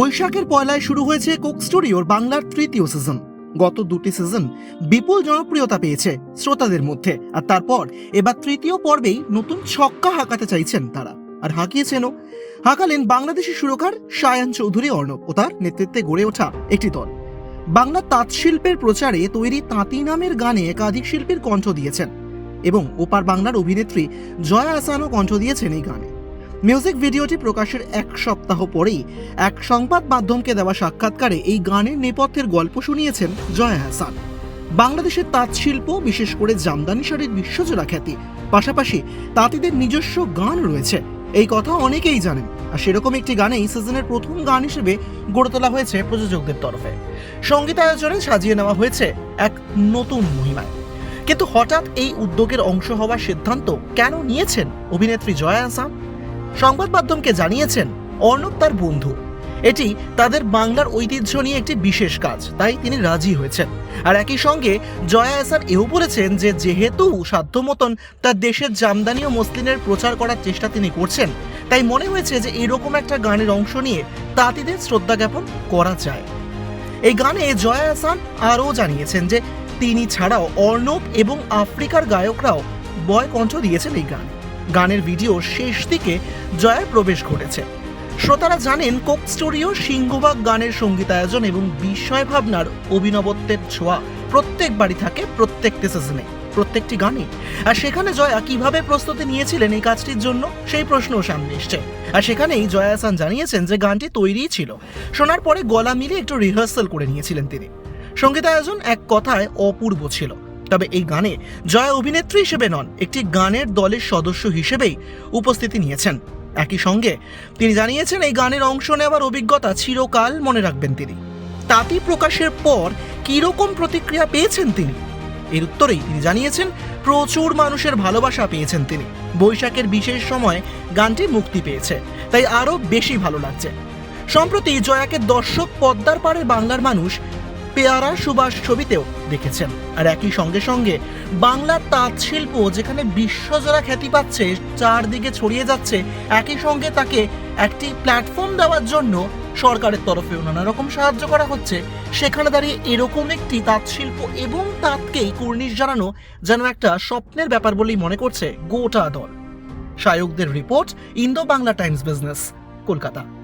বৈশাখের পয়লায় শুরু হয়েছে কোক স্টুডিওর বাংলার তৃতীয় সিজন গত দুটি সিজন বিপুল জনপ্রিয়তা পেয়েছে শ্রোতাদের মধ্যে। আর তারপর এবার তৃতীয় পর্বেই নতুন ছক্কা হাঁকাতে চাইছেন তারা। আর হাঁকিয়েছেনও। হাঁকালেন বাংলাদেশি সুরকার সায়ান চৌধুরী অর্ণব ও তার নেতৃত্বে গড়ে ওঠা একটি দল। বাংলা তাঁত শিল্পের প্রচারে তৈরি তাঁতি নামের গানে একাধিক শিল্পীর কণ্ঠ দিয়েছেন এবং ওপার বাংলার অভিনেত্রী জয়া আসানও কণ্ঠ দিয়েছেন এই গানে। মিউজিক ভিডিওটি প্রকাশের এক সপ্তাহ পরেই এক সংবাদ মাধ্যমকে দেওয়া সাক্ষাৎকারে এই গানের নেপথ্যের গল্প শুনিয়েছেন জয়া হাসান। বাংলাদেশের তাঁত শিল্প, বিশেষ করে জামদানি শাড়ির বিশ্বজোড়া খ্যাতি, পাশাপাশি তাঁতিদের নিজস্ব গান রয়েছে। এই কথা অনেকেই জানেন, আর সেরকম একটি গানে এই সিজনের প্রথম গান হিসেবে গড়ে তোলা হয়েছে প্রযোজকদের তরফে। সঙ্গীতায়োজনে সাজিয়ে নেওয়া হয়েছে এক নতুন মহিমায়। কিন্তু হঠাৎ এই উদ্যোগের অংশ হওয়ার সিদ্ধান্ত কেন নিয়েছেন অভিনেত্রী জয়া আসাম সংবাদ মাধ্যমকে জানিয়েছেন অর্ণব তার বন্ধু। এটি তাদের বাংলার ঐতিহ্য নিয়ে একটি বিশেষ কাজ, তাই তিনি রাজি হয়েছেন। আর একই সঙ্গে জয়া আসান এও বলেছেন যে যেহেতু সাধ্য মতন তার দেশের জামদানি ও মসলিনের প্রচার করার চেষ্টা তিনি করছেন, তাই মনে হয়েছে যে এরকম একটা গানের অংশ নিয়ে তাঁতিদের শ্রদ্ধা জ্ঞাপন করা যায়। এই গানে জয়া আসান আরও জানিয়েছেন যে তিনি ছাড়াও অর্ণব এবং আফ্রিকার গায়করাও বয় কণ্ঠ দিয়েছেন এই গান। গানের ভিডিও শেষ দিকে জয়ের প্রবেশ ঘটেছে। শ্রোতারা জানেন, কোক স্টোরিও সিংহভাগ গানের সঙ্গীতায়োজন এবং বিষয় ভাবনার অভিনবত্বের ছোঁয়া প্রত্যেক বাড়ি থাকে প্রত্যেকটি সিজনে প্রত্যেকটি গানে। আর সেখানে জয়া কীভাবে প্রস্তুতি নিয়েছিলেন এই কাজটির জন্য সেই প্রশ্নও সামনে এসছে। আর সেখানেই জয়া হাসান জানিয়েছেন যে গানটি তৈরিই ছিল। শোনার পরে গলা মিলিয়ে একটু রিহার্সাল করে নিয়েছিলেন তিনি। সঙ্গীতায়োজন এক কথায় অপূর্ব ছিল। তবে এই গানে জয়া অভিনেত্রী হিসেবে নন, একটি গানের দলের সদস্য হিসেবেই উপস্থিতি নিয়েছেন। একই সঙ্গে তিনি জানিয়েছেন, এই গানের অংশ নেওয়ার অভিজ্ঞতা চিরকাল মনে রাখবেন তিনি। তাঁতি প্রকাশের পর কীরকম প্রতিক্রিয়া পেয়েছেন তিনি? এর উত্তরেই তিনি জানিয়েছেন, প্রচুর মানুষের ভালোবাসা পেয়েছেন তিনি। বৈশাখের বিশেষ সময় গানটি মুক্তি পেয়েছে, তাই আরও বেশি ভালো লাগছে। সম্প্রতি জয়াকে দর্শক পদ্মার পাড়ের বাংলার মানুষ পেয়ারা সুভাষ ছবিতেও দেখেছেন। আর একই সঙ্গে সঙ্গে বাংলার তাঁত শিল্প যেখানে বিশ্বজোড়া খ্যাতি পাচ্ছে, চারদিকে ছড়িয়ে যাচ্ছে, একই সঙ্গে তাকে একটি প্ল্যাটফর্ম দেওয়ার জন্য সরকারের তরফেও নানা রকম সাহায্য করা হচ্ছে। সেখানে দাঁড়িয়ে এরকম একটি তাঁত শিল্প এবং তাঁতকেই কুর্নিশ জানানো যেন একটা স্বপ্নের ব্যাপার বলেই মনে করছে গোটা দল। শায়কদের report Indo Bangla Times business, Kolkata.